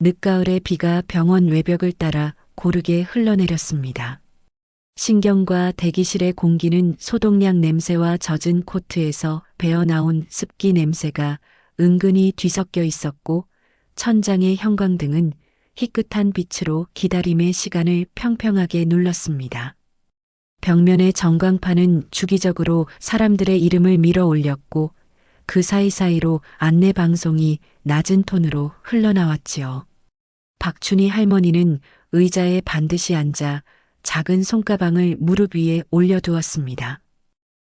늦가을에 비가 병원 외벽을 따라 고르게 흘러내렸습니다. 신경과 대기실의 공기는 소독약 냄새와 젖은 코트에서 배어나온 습기 냄새가 은근히 뒤섞여 있었고 천장의 형광등은 희끗한 빛으로 기다림의 시간을 평평하게 눌렀습니다. 벽면의 전광판은 주기적으로 사람들의 이름을 밀어 올렸고 그 사이사이로 안내 방송이 낮은 톤으로 흘러나왔지요. 박춘희 할머니는 의자에 반드시 앉아 작은 손가방을 무릎 위에 올려두었습니다.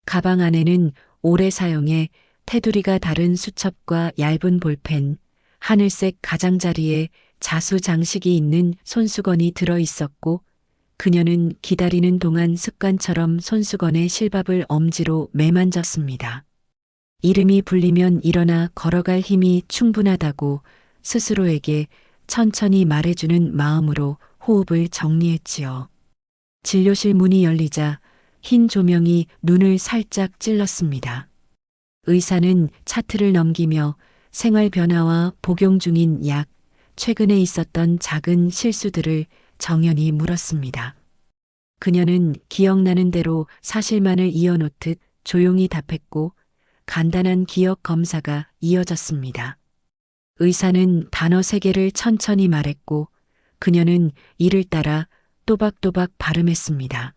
가방 안에는 오래 사용해 테두리가 다른 수첩과 얇은 볼펜, 하늘색 가장자리에 자수 장식이 있는 손수건이 들어 있었고 그녀는 기다리는 동안 습관처럼 손수건의 실밥을 엄지로 매만졌습니다. 이름이 불리면 일어나 걸어갈 힘이 충분하다고 스스로에게 천천히 말해주는 마음으로 호흡을 정리했지요. 진료실 문이 열리자 흰 조명이 눈을 살짝 찔렀습니다. 의사는 차트를 넘기며 생활 변화와 복용 중인 약, 최근에 있었던 작은 실수들을 정연히 물었습니다. 그녀는 기억나는 대로 사실만을 이어놓듯 조용히 답했고 간단한 기억 검사가 이어졌습니다. 의사는 단어 세 개를 천천히 말했고 그녀는 이를 따라 또박또박 발음했습니다.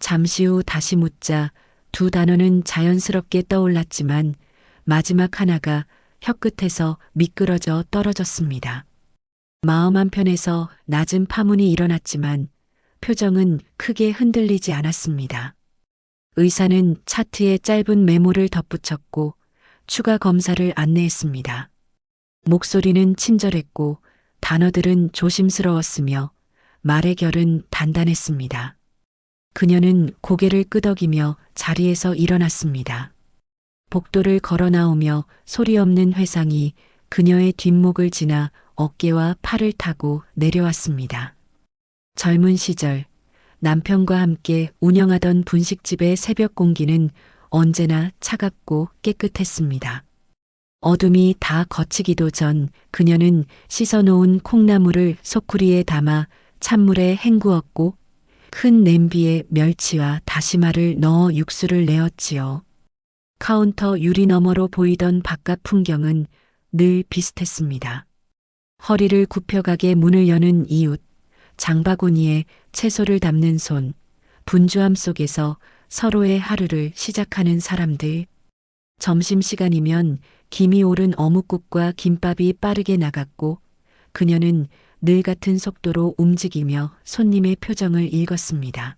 잠시 후 다시 묻자 두 단어는 자연스럽게 떠올랐지만 마지막 하나가 혀끝에서 미끄러져 떨어졌습니다. 마음 한편에서 낮은 파문이 일어났지만 표정은 크게 흔들리지 않았습니다. 의사는 차트에 짧은 메모를 덧붙였고 추가 검사를 안내했습니다. 목소리는 친절했고 단어들은 조심스러웠으며 말의 결은 단단했습니다. 그녀는 고개를 끄덕이며 자리에서 일어났습니다. 복도를 걸어 나오며 소리 없는 회상이 그녀의 뒷목을 지나 어깨와 팔을 타고 내려왔습니다. 젊은 시절 남편과 함께 운영하던 분식집의 새벽 공기는 언제나 차갑고 깨끗했습니다. 어둠이 다 거치기도 전 그녀는 씻어놓은 콩나물을 소쿠리에 담아 찬물에 헹구었고 큰 냄비에 멸치와 다시마를 넣어 육수를 내었지요. 카운터 유리 너머로 보이던 바깥 풍경은 늘 비슷했습니다. 허리를 굽혀가게 문을 여는 이웃, 장바구니에 채소를 담는 손, 분주함 속에서 서로의 하루를 시작하는 사람들. 점심시간이면 김이 오른 어묵국과 김밥이 빠르게 나갔고 그녀는 늘 같은 속도로 움직이며 손님의 표정을 읽었습니다.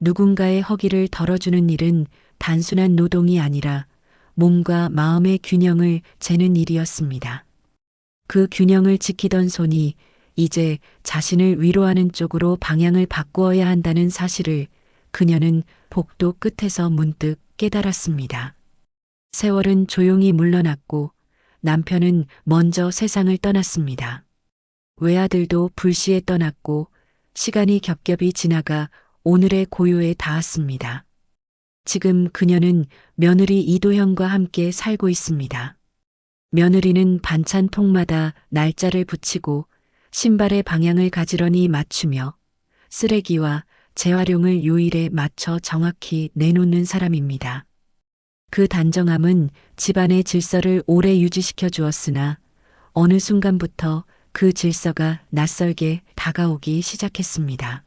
누군가의 허기를 덜어주는 일은 단순한 노동이 아니라 몸과 마음의 균형을 재는 일이었습니다. 그 균형을 지키던 손이 이제 자신을 위로하는 쪽으로 방향을 바꾸어야 한다는 사실을 그녀는 복도 끝에서 문득 깨달았습니다. 세월은 조용히 물러났고 남편은 먼저 세상을 떠났습니다. 외아들도 불시에 떠났고 시간이 겹겹이 지나가 오늘의 고요에 닿았습니다. 지금 그녀는 며느리 이도현과 함께 살고 있습니다. 며느리는 반찬 통마다 날짜를 붙이고 신발의 방향을 가지런히 맞추며 쓰레기와 재활용을 요일에 맞춰 정확히 내놓는 사람입니다. 그 단정함은 집안의 질서를 오래 유지시켜 주었으나 어느 순간부터 그 질서가 낯설게 다가오기 시작했습니다.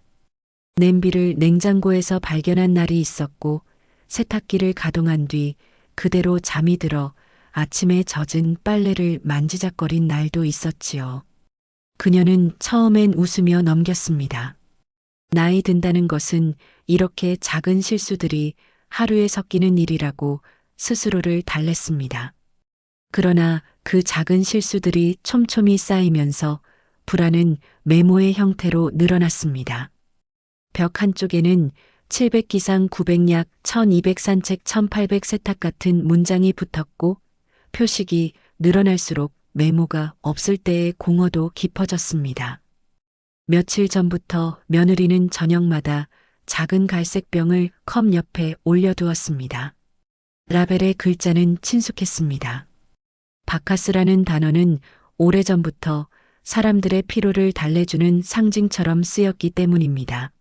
냄비를 냉장고에서 발견한 날이 있었고 세탁기를 가동한 뒤 그대로 잠이 들어 아침에 젖은 빨래를 만지작거린 날도 있었지요. 그녀는 처음엔 웃으며 넘겼습니다. 나이 든다는 것은 이렇게 작은 실수들이 하루에 섞이는 일이라고 스스로를 달랬습니다. 그러나 그 작은 실수들이 촘촘히 쌓이면서 불안은 메모의 형태로 늘어났습니다. 벽 한쪽에는 700기상 900약 1200 산책 1800 세탁 같은 문장이 붙었고 표식이 늘어날수록 메모가 없을 때의 공허도 깊어졌습니다. 며칠 전부터 며느리는 저녁마다 작은 갈색 병을 컵 옆에 올려두었습니다. 라벨의 글자는 친숙했습니다. 바카스라는 단어는 오래전부터 사람들의 피로를 달래주는 상징처럼 쓰였기 때문입니다.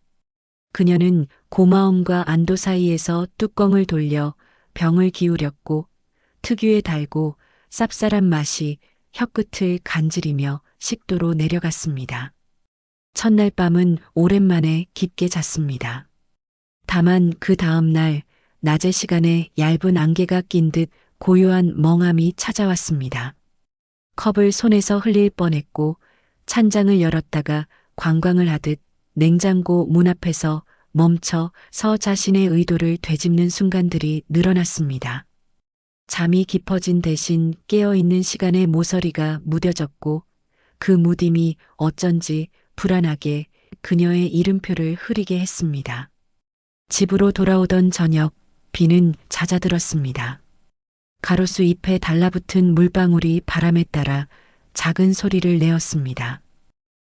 그녀는 고마움과 안도 사이에서 뚜껑을 돌려 병을 기울였고 특유의 달고 쌉쌀한 맛이 혀끝을 간지리며 식도로 내려갔습니다. 첫날 밤은 오랜만에 깊게 잤습니다. 다만 그 다음 날 낮의 시간에 얇은 안개가 낀 듯 고요한 멍함이 찾아왔습니다. 컵을 손에서 흘릴 뻔했고 찬장을 열었다가 관광을 하듯 냉장고 문 앞에서 멈춰 서 자신의 의도를 되짚는 순간들이 늘어났습니다. 잠이 깊어진 대신 깨어있는 시간의 모서리가 무뎌졌고 그 무딤이 어쩐지 불안하게 그녀의 이름표를 흐리게 했습니다. 집으로 돌아오던 저녁, 비는 잦아들었습니다. 가로수 잎에 달라붙은 물방울이 바람에 따라 작은 소리를 내었습니다.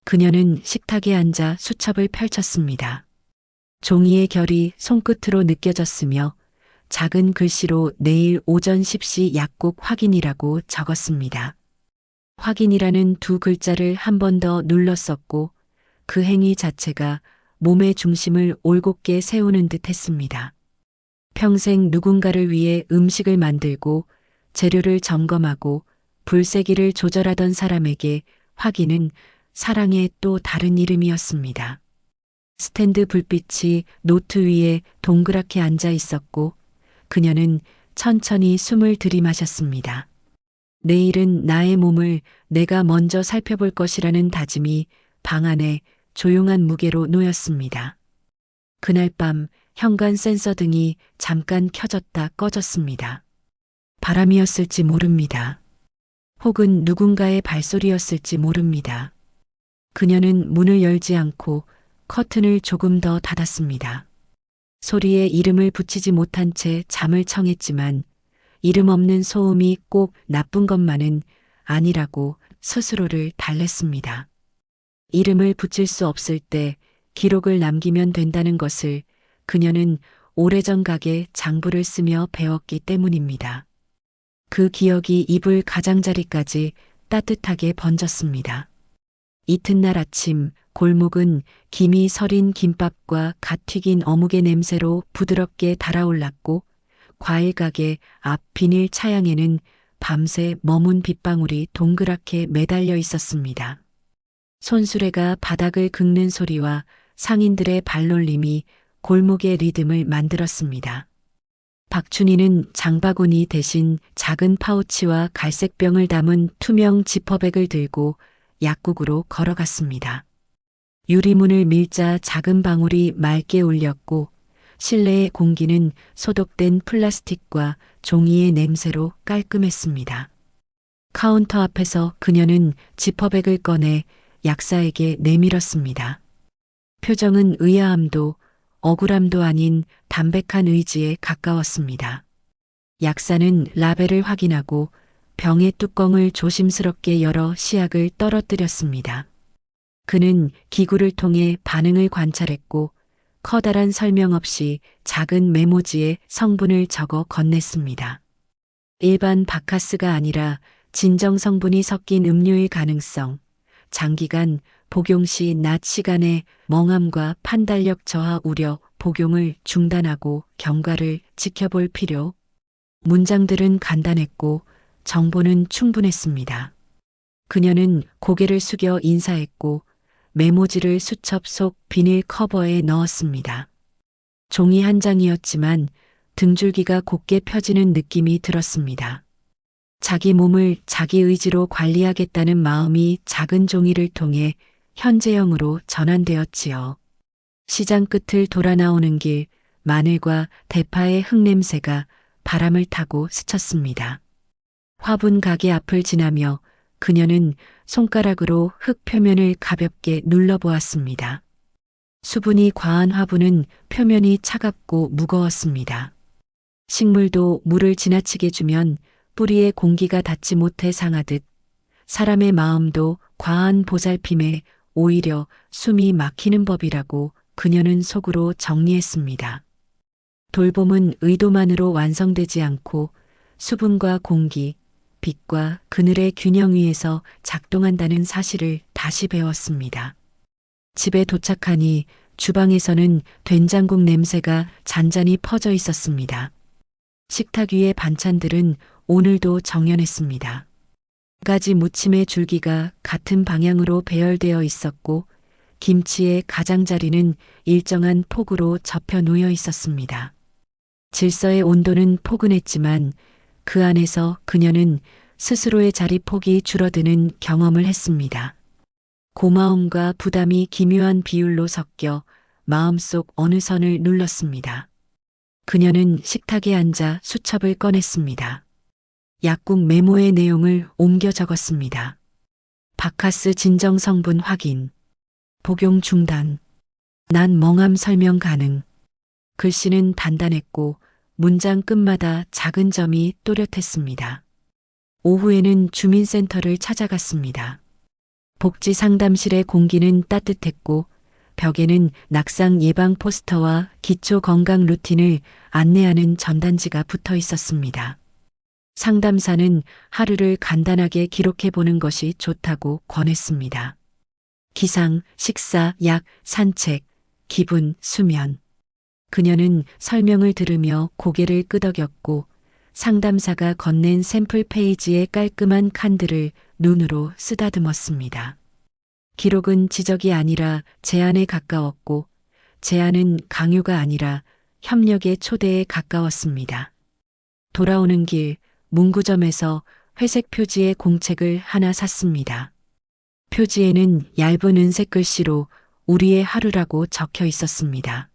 그녀는 식탁에 앉아 수첩을 펼쳤습니다. 종이의 결이 손끝으로 느껴졌으며 작은 글씨로 내일 오전 10시 약국 확인이라고 적었습니다. 확인이라는 두 글자를 한 번 더 눌렀었고 그 행위 자체가 몸의 중심을 올곧게 세우는 듯 했습니다. 평생 누군가를 위해 음식을 만들고 재료를 점검하고 불세기를 조절하던 사람에게 확인은 사랑의 또 다른 이름이었습니다. 스탠드 불빛이 노트 위에 동그랗게 앉아 있었고 그녀는 천천히 숨을 들이마셨습니다. 내일은 나의 몸을 내가 먼저 살펴볼 것이라는 다짐이 방 안에 조용한 무게로 놓였습니다. 그날 밤 현관 센서 등이 잠깐 켜졌다 꺼졌습니다. 바람이었을지 모릅니다. 혹은 누군가의 발소리였을지 모릅니다. 그녀는 문을 열지 않고 커튼을 조금 더 닫았습니다. 소리에 이름을 붙이지 못한 채 잠을 청했지만 이름 없는 소음이 꼭 나쁜 것만은 아니라고 스스로를 달랬습니다. 이름을 붙일 수 없을 때 기록을 남기면 된다는 것을 그녀는 오래전 가게 장부를 쓰며 배웠기 때문입니다. 그 기억이 이불 가장자리까지 따뜻하게 번졌습니다. 이튿날 아침 골목은 김이 서린 김밥과 갓 튀긴 어묵의 냄새로 부드럽게 달아올랐고 과일 가게 앞 비닐 차양에는 밤새 머문 빗방울이 동그랗게 매달려 있었습니다. 손수레가 바닥을 긁는 소리와 상인들의 발놀림이 골목의 리듬을 만들었습니다. 박춘희는 장바구니 대신 작은 파우치와 갈색병을 담은 투명 지퍼백을 들고 약국으로 걸어갔습니다. 유리문을 밀자 작은 방울이 맑게 울렸고 실내의 공기는 소독된 플라스틱과 종이의 냄새로 깔끔했습니다. 카운터 앞에서 그녀는 지퍼백을 꺼내 약사에게 내밀었습니다. 표정은 의아함도 억울함도 아닌 담백한 의지에 가까웠습니다. 약사는 라벨을 확인하고 병의 뚜껑을 조심스럽게 열어 시약을 떨어뜨렸습니다. 그는 기구를 통해 반응을 관찰했고 커다란 설명 없이 작은 메모지에 성분을 적어 건넸습니다. 일반 바카스가 아니라 진정 성분이 섞인 음료일 가능성, 장기간 복용 시 낮 시간에 멍함과 판단력 저하 우려 복용을 중단하고 경과를 지켜볼 필요. 문장들은 간단했고 정보는 충분했습니다. 그녀는 고개를 숙여 인사했고 메모지를 수첩 속 비닐 커버에 넣었습니다. 종이 한 장이었지만 등줄기가 곧게 펴지는 느낌이 들었습니다. 자기 몸을 자기 의지로 관리하겠다는 마음이 작은 종이를 통해 현재형으로 전환되었지요. 시장 끝을 돌아 나오는 길, 마늘과 대파의 흙냄새가 바람을 타고 스쳤습니다. 화분 가게 앞을 지나며 그녀는 손가락으로 흙 표면을 가볍게 눌러보았습니다. 수분이 과한 화분은 표면이 차갑고 무거웠습니다. 식물도 물을 지나치게 주면 뿌리에 공기가 닿지 못해 상하듯 사람의 마음도 과한 보살핌에 오히려 숨이 막히는 법이라고 그녀는 속으로 정리했습니다. 돌봄은 의도만으로 완성되지 않고 수분과 공기, 빛과 그늘의 균형 위에서 작동한다는 사실을 다시 배웠습니다. 집에 도착하니 주방에서는 된장국 냄새가 잔잔히 퍼져 있었습니다. 식탁 위의 반찬들은 오늘도 정연했습니다. 가지 무침의 줄기가 같은 방향으로 배열되어 있었고 김치의 가장자리는 일정한 폭으로 접혀 놓여 있었습니다. 질서의 온도는 포근했지만 그 안에서 그녀는 스스로의 자리 폭이 줄어드는 경험을 했습니다. 고마움과 부담이 기묘한 비율로 섞여 마음속 어느 선을 눌렀습니다. 그녀는 식탁에 앉아 수첩을 꺼냈습니다. 약국 메모의 내용을 옮겨 적었습니다. 바카스 진정 성분 확인. 복용 중단. 난 멍함 설명 가능. 글씨는 단단했고 문장 끝마다 작은 점이 또렷했습니다. 오후에는 주민센터를 찾아갔습니다. 복지 상담실의 공기는 따뜻했고 벽에는 낙상 예방 포스터와 기초 건강 루틴을 안내하는 전단지가 붙어 있었습니다. 상담사는 하루를 간단하게 기록해 보는 것이 좋다고 권했습니다. 기상, 식사, 약, 산책, 기분, 수면. 그녀는 설명을 들으며 고개를 끄덕였고 상담사가 건넨 샘플 페이지의 깔끔한 칸들을 눈으로 쓰다듬었습니다. 기록은 지적이 아니라 제안에 가까웠고 제안은 강요가 아니라 협력의 초대에 가까웠습니다. 돌아오는 길 문구점에서 회색 표지의 공책을 하나 샀습니다. 표지에는 얇은 은색 글씨로 우리의 하루라고 적혀 있었습니다.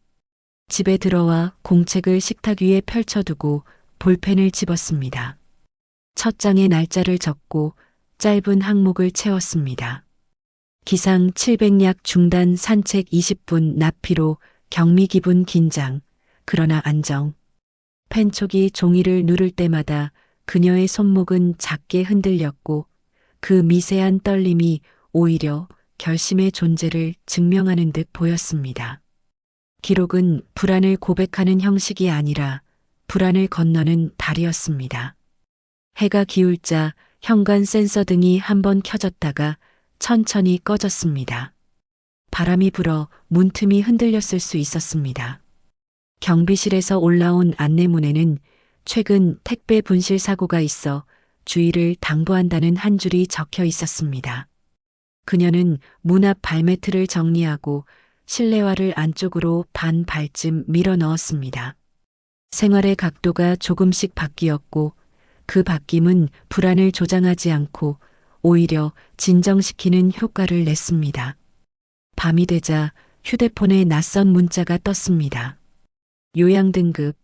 집에 들어와 공책을 식탁 위에 펼쳐두고 볼펜을 집었습니다. 첫 장에 날짜를 적고 짧은 항목을 채웠습니다. 기상 700약 중단 산책 20분 나피로 경미 기분 긴장 그러나 안정 펜촉이 종이를 누를 때마다 그녀의 손목은 작게 흔들렸고 그 미세한 떨림이 오히려 결심의 존재를 증명하는 듯 보였습니다. 기록은 불안을 고백하는 형식이 아니라 불안을 건너는 달이었습니다. 해가 기울자 현관 센서 등이 한번 켜졌다가 천천히 꺼졌습니다. 바람이 불어 문틈이 흔들렸을 수 있었습니다. 경비실에서 올라온 안내문에는 최근 택배 분실 사고가 있어 주의를 당부한다는 한 줄이 적혀 있었습니다. 그녀는 문 앞 발매트를 정리하고 실내화를 안쪽으로 반 발쯤 밀어 넣었습니다. 생활의 각도가 조금씩 바뀌었고 그 바뀜은 불안을 조장하지 않고 오히려 진정시키는 효과를 냈습니다. 밤이 되자 휴대폰에 낯선 문자가 떴습니다. 요양 등급,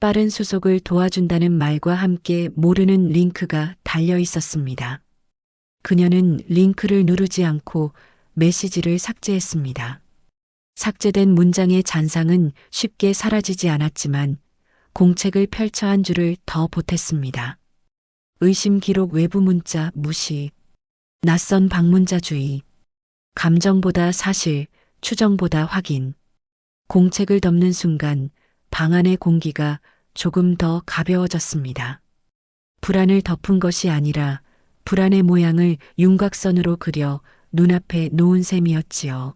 빠른 수속을 도와준다는 말과 함께 모르는 링크가 달려 있었습니다. 그녀는 링크를 누르지 않고 메시지를 삭제했습니다. 삭제된 문장의 잔상은 쉽게 사라지지 않았지만 공책을 펼쳐 한 줄을 더 보탰습니다. 의심 기록 외부 문자 무시. 낯선 방문자주의. 감정보다 사실, 추정보다 확인. 공책을 덮는 순간 방 안의 공기가 조금 더 가벼워졌습니다. 불안을 덮은 것이 아니라 불안의 모양을 윤곽선으로 그려 눈앞에 놓은 셈이었지요.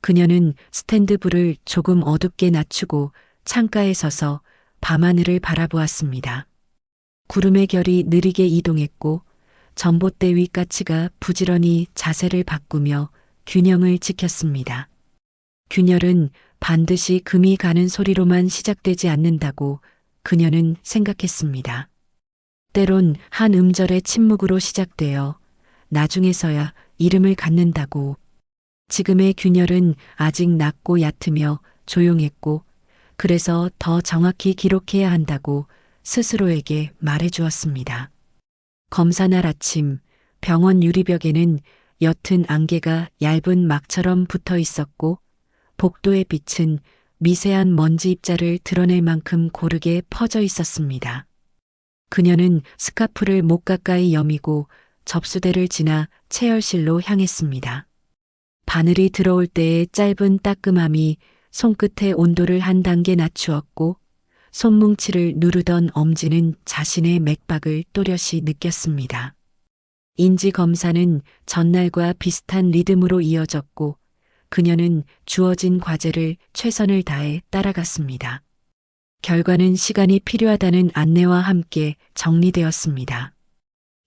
그녀는 스탠드불을 조금 어둡게 낮추고 창가에 서서 밤하늘을 바라보았습니다. 구름의 결이 느리게 이동했고 전봇대 위 까치가 부지런히 자세를 바꾸며 균형을 지켰습니다. 균열은 반드시 금이 가는 소리로만 시작되지 않는다고 그녀는 생각했습니다. 때론 한 음절의 침묵으로 시작되어 나중에서야 이름을 갖는다고. 지금의 균열은 아직 낮고 얕으며 조용했고 그래서 더 정확히 기록해야 한다고 스스로에게 말해 주었습니다. 검사날 아침 병원 유리벽에는 옅은 안개가 얇은 막처럼 붙어 있었고 복도의 빛은 미세한 먼지 입자를 드러낼 만큼 고르게 퍼져 있었습니다. 그녀는 스카프를 목 가까이 여미고 접수대를 지나 체열실로 향했습니다. 바늘이 들어올 때의 짧은 따끔함이 손끝의 온도를 한 단계 낮추었고 손뭉치를 누르던 엄지는 자신의 맥박을 또렷이 느꼈습니다. 인지 검사는 전날과 비슷한 리듬으로 이어졌고 그녀는 주어진 과제를 최선을 다해 따라갔습니다. 결과는 시간이 필요하다는 안내와 함께 정리되었습니다.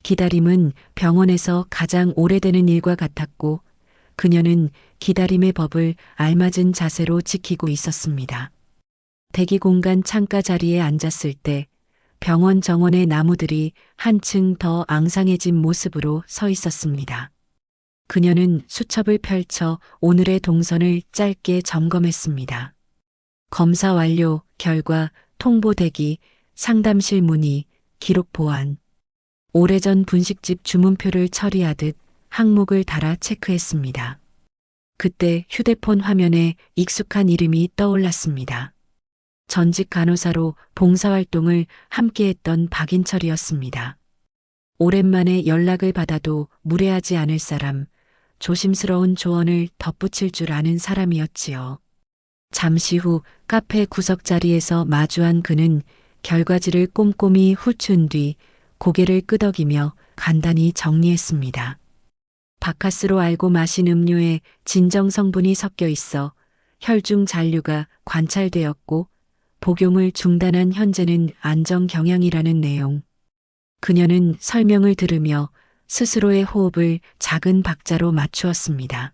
기다림은 병원에서 가장 오래되는 일과 같았고 그녀는 기다림의 법을 알맞은 자세로 지키고 있었습니다. 대기 공간 창가 자리에 앉았을 때 병원 정원의 나무들이 한층 더 앙상해진 모습으로 서 있었습니다. 그녀는 수첩을 펼쳐 오늘의 동선을 짧게 점검했습니다. 검사 완료, 결과, 통보 대기, 상담실 문의, 기록 보완. 오래전 분식집 주문표를 처리하듯 항목을 달아 체크했습니다. 그때 휴대폰 화면에 익숙한 이름이 떠올랐습니다. 전직 간호사로 봉사활동을 함께했던 박인철이었습니다. 오랜만에 연락을 받아도 무례하지 않을 사람, 조심스러운 조언을 덧붙일 줄 아는 사람이었지요. 잠시 후 카페 구석 자리에서 마주한 그는 결과지를 꼼꼼히 훑은 뒤 고개를 끄덕이며 간단히 정리했습니다. 바카스로 알고 마신 음료에 진정 성분이 섞여 있어 혈중 잔류가 관찰되었고 복용을 중단한 현재는 안정 경향이라는 내용. 그녀는 설명을 들으며 스스로의 호흡을 작은 박자로 맞추었습니다.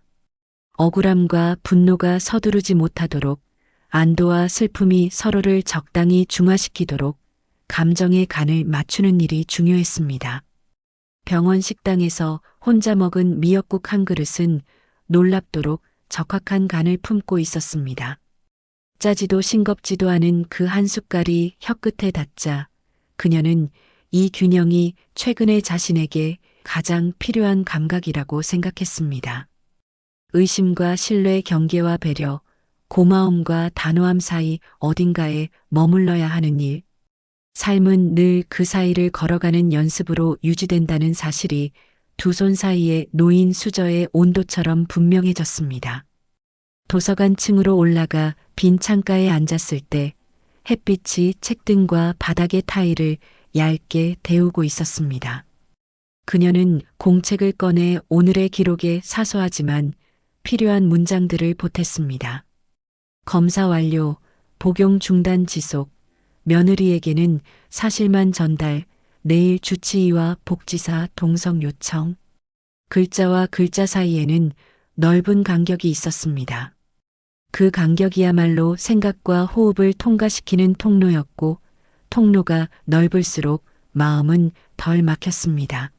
억울함과 분노가 서두르지 못하도록 안도와 슬픔이 서로를 적당히 중화시키도록 감정의 간을 맞추는 일이 중요했습니다. 병원 식당에서 혼자 먹은 미역국 한 그릇은 놀랍도록 적확한 간을 품고 있었습니다. 짜지도 싱겁지도 않은 그 한 숟갈이 혀끝에 닿자 그녀는 이 균형이 최근에 자신에게 가장 필요한 감각이라고 생각했습니다. 의심과 신뢰 경계와 배려, 고마움과 단호함 사이 어딘가에 머물러야 하는 일. 삶은 늘 그 사이를 걸어가는 연습으로 유지된다는 사실이 두 손 사이에 놓인 수저의 온도처럼 분명해졌습니다. 도서관 층으로 올라가 빈 창가에 앉았을 때 햇빛이 책등과 바닥의 타일을 얇게 데우고 있었습니다. 그녀는 공책을 꺼내 오늘의 기록에 사소하지만 필요한 문장들을 보탰습니다. 검사 완료, 복용 중단 지속, 며느리에게는 사실만 전달, 내일 주치의와 복지사 동성 요청. 글자와 글자 사이에는 넓은 간격이 있었습니다. 그 간격이야말로 생각과 호흡을 통과시키는 통로였고, 통로가 넓을수록 마음은 덜 막혔습니다.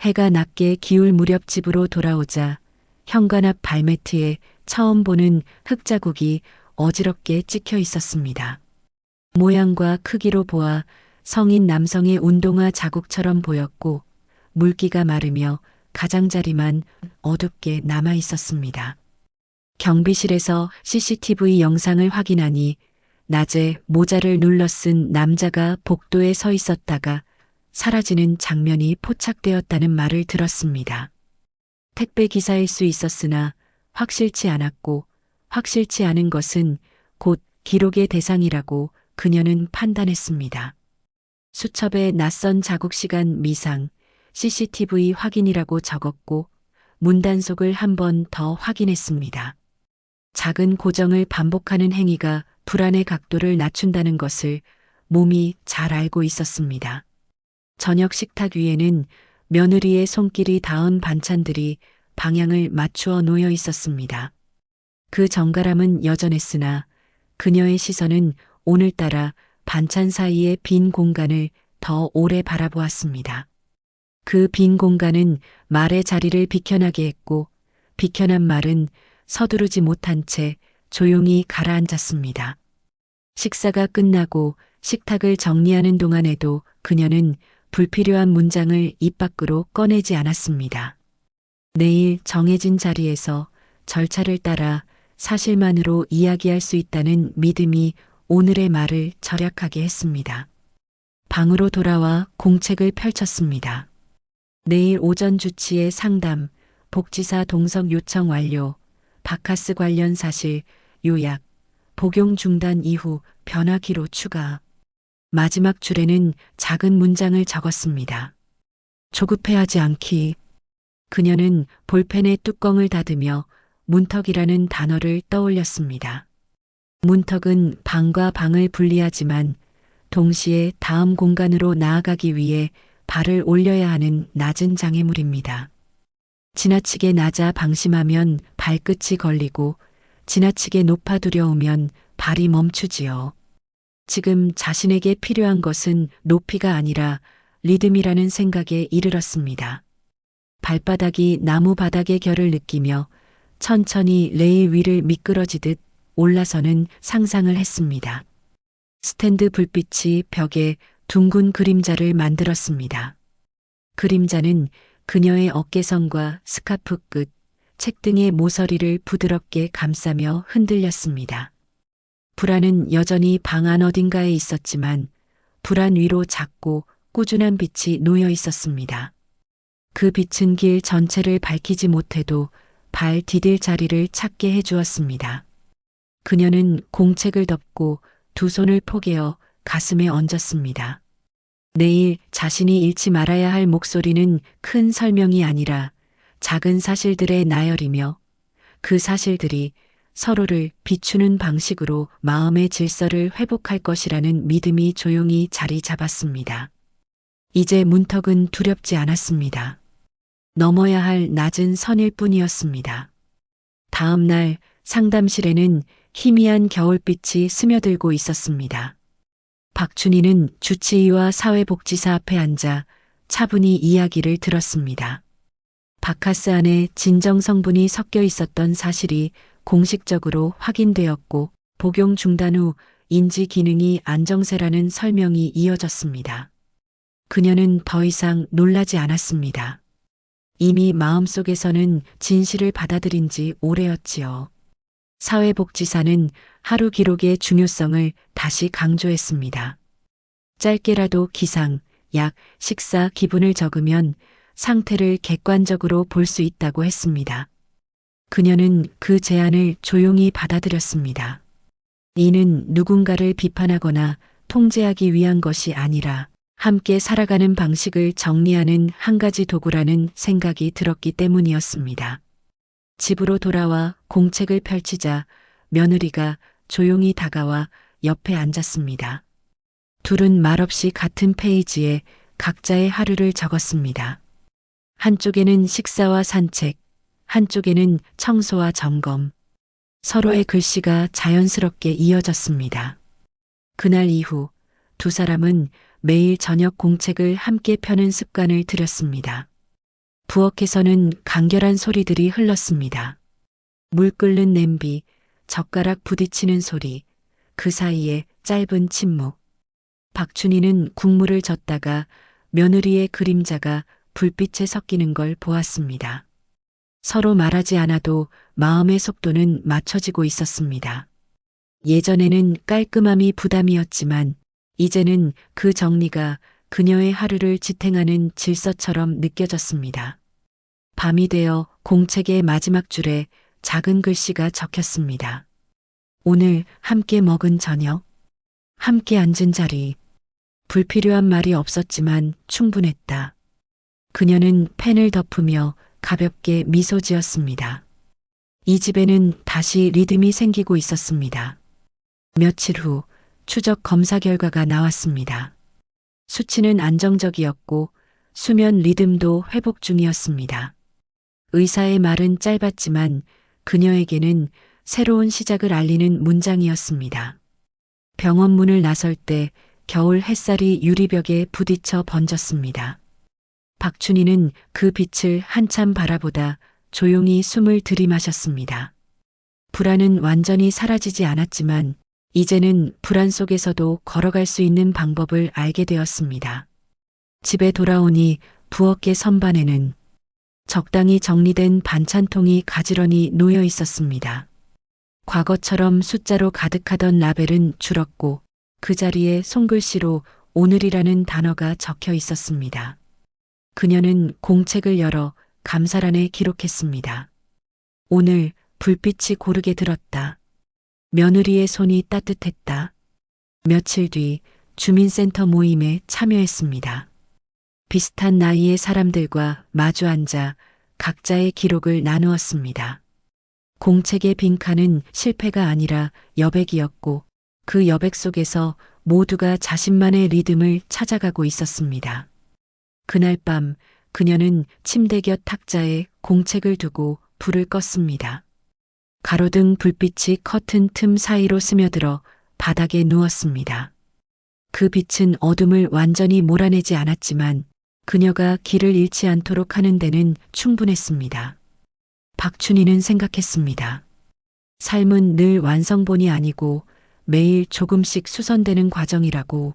해가 낮게 기울 무렵 집으로 돌아오자 현관 앞 발매트에 처음 보는 흙자국이 어지럽게 찍혀 있었습니다. 모양과 크기로 보아 성인 남성의 운동화 자국처럼 보였고 물기가 마르며 가장자리만 어둡게 남아 있었습니다. 경비실에서 CCTV 영상을 확인하니 낮에 모자를 눌러 쓴 남자가 복도에 서 있었다가 사라지는 장면이 포착되었다는 말을 들었습니다. 택배 기사일 수 있었으나 확실치 않았고 확실치 않은 것은 곧 기록의 대상이라고 그녀는 판단했습니다. 수첩에 낯선 자국 시간 미상, CCTV 확인이라고 적었고 문단속을 한 번 더 확인했습니다. 작은 고정을 반복하는 행위가 불안의 각도를 낮춘다는 것을 몸이 잘 알고 있었습니다. 저녁 식탁 위에는 며느리의 손길이 닿은 반찬들이 방향을 맞추어 놓여 있었습니다. 그 정갈함은 여전했으나 그녀의 시선은 오늘따라 반찬 사이의 빈 공간을 더 오래 바라보았습니다. 그 빈 공간은 말의 자리를 비켜나게 했고 비켜난 말은 서두르지 못한 채 조용히 가라앉았습니다. 식사가 끝나고 식탁을 정리하는 동안에도 그녀는 불필요한 문장을 입 밖으로 꺼내지 않았습니다. 내일 정해진 자리에서 절차를 따라 사실만으로 이야기할 수 있다는 믿음이 오늘의 말을 절약하게 했습니다. 방으로 돌아와 공책을 펼쳤습니다. 내일 오전 주치의 상담, 복지사 동석 요청 완료, 바카스 관련 사실, 요약, 복용 중단 이후 변화기로 추가. 마지막 줄에는 작은 문장을 적었습니다. 조급해하지 않기. 그녀는 볼펜의 뚜껑을 닫으며 문턱이라는 단어를 떠올렸습니다. 문턱은 방과 방을 분리하지만 동시에 다음 공간으로 나아가기 위해 발을 올려야 하는 낮은 장애물입니다. 지나치게 낮아 방심하면 발끝이 걸리고 지나치게 높아 두려우면 발이 멈추지요. 지금 자신에게 필요한 것은 높이가 아니라 리듬이라는 생각에 이르렀습니다. 발바닥이 나무 바닥의 결을 느끼며 천천히 레일 위를 미끄러지듯 올라서는 상상을 했습니다. 스탠드 불빛이 벽에 둥근 그림자를 만들었습니다. 그림자는 그녀의 어깨선과 스카프 끝, 책 등의 모서리를 부드럽게 감싸며 흔들렸습니다. 불안은 여전히 방 안 어딘가에 있었지만 불안 위로 작고 꾸준한 빛이 놓여 있었습니다. 그 빛은 길 전체를 밝히지 못해도 발 디딜 자리를 찾게 해주었습니다. 그녀는 공책을 덮고 두 손을 포개어 가슴에 얹었습니다. 내일 자신이 잃지 말아야 할 목소리는 큰 설명이 아니라 작은 사실들의 나열이며 그 사실들이 서로를 비추는 방식으로 마음의 질서를 회복할 것이라는 믿음이 조용히 자리 잡았습니다. 이제 문턱은 두렵지 않았습니다. 넘어야 할 낮은 선일 뿐이었습니다. 다음 날 상담실에는 희미한 겨울빛이 스며들고 있었습니다. 박춘희는 주치의와 사회복지사 앞에 앉아 차분히 이야기를 들었습니다. 바카스 안에 진정 성분이 섞여 있었던 사실이 공식적으로 확인되었고 복용 중단 후 인지 기능이 안정세라는 설명이 이어졌습니다. 그녀는 더 이상 놀라지 않았습니다. 이미 마음속에서는 진실을 받아들인 지 오래였지요. 사회복지사는 하루 기록의 중요성을 다시 강조했습니다. 짧게라도 기상, 약, 식사 기분을 적으면 상태를 객관적으로 볼 수 있다고 했습니다. 그녀는 그 제안을 조용히 받아들였습니다. 이는 누군가를 비판하거나 통제하기 위한 것이 아니라 함께 살아가는 방식을 정리하는 한 가지 도구라는 생각이 들었기 때문이었습니다. 집으로 돌아와 공책을 펼치자 며느리가 조용히 다가와 옆에 앉았습니다. 둘은 말없이 같은 페이지에 각자의 하루를 적었습니다. 한쪽에는 식사와 산책, 한쪽에는 청소와 점검. 서로의 글씨가 자연스럽게 이어졌습니다. 그날 이후 두 사람은 매일 저녁 공책을 함께 펴는 습관을 들였습니다. 부엌에서는 간결한 소리들이 흘렀습니다. 물 끓는 냄비, 젓가락 부딪히는 소리, 그 사이에 짧은 침묵. 박춘희는 국물을 젓다가 며느리의 그림자가 불빛에 섞이는 걸 보았습니다. 서로 말하지 않아도 마음의 속도는 맞춰지고 있었습니다. 예전에는 깔끔함이 부담이었지만 이제는 그 정리가 그녀의 하루를 지탱하는 질서처럼 느껴졌습니다. 밤이 되어 공책의 마지막 줄에 작은 글씨가 적혔습니다. 오늘 함께 먹은 저녁, 함께 앉은 자리, 불필요한 말이 없었지만 충분했다. 그녀는 펜을 덮으며 가볍게 미소 지었습니다. 이 집에는 다시 리듬이 생기고 있었습니다. 며칠 후 추적 검사 결과가 나왔습니다. 수치는 안정적이었고 수면 리듬도 회복 중이었습니다. 의사의 말은 짧았지만 그녀에게는 새로운 시작을 알리는 문장이었습니다. 병원 문을 나설 때 겨울 햇살이 유리벽에 부딪혀 번졌습니다. 박춘희는 그 빛을 한참 바라보다 조용히 숨을 들이마셨습니다. 불안은 완전히 사라지지 않았지만 이제는 불안 속에서도 걸어갈 수 있는 방법을 알게 되었습니다. 집에 돌아오니 부엌의 선반에는 적당히 정리된 반찬통이 가지런히 놓여 있었습니다. 과거처럼 숫자로 가득하던 라벨은 줄었고 그 자리에 손글씨로 오늘이라는 단어가 적혀 있었습니다. 그녀는 공책을 열어 감사란에 기록했습니다. 오늘 불빛이 고르게 들었다. 며느리의 손이 따뜻했다. 며칠 뒤 주민센터 모임에 참여했습니다. 비슷한 나이의 사람들과 마주 앉아 각자의 기록을 나누었습니다. 공책의 빈칸은 실패가 아니라 여백이었고 그 여백 속에서 모두가 자신만의 리듬을 찾아가고 있었습니다. 그날 밤 그녀는 침대 곁 탁자에 공책을 두고 불을 껐습니다. 가로등 불빛이 커튼 틈 사이로 스며들어 바닥에 누웠습니다. 그 빛은 어둠을 완전히 몰아내지 않았지만 그녀가 길을 잃지 않도록 하는 데는 충분했습니다. 박춘희는 생각했습니다. 삶은 늘 완성본이 아니고 매일 조금씩 수선되는 과정이라고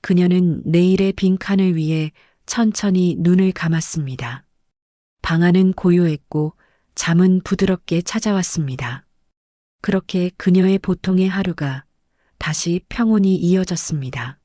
그녀는 내일의 빈칸을 위해 천천히 눈을 감았습니다. 방 안은 고요했고 잠은 부드럽게 찾아왔습니다. 그렇게 그녀의 보통의 하루가 다시 평온히 이어졌습니다.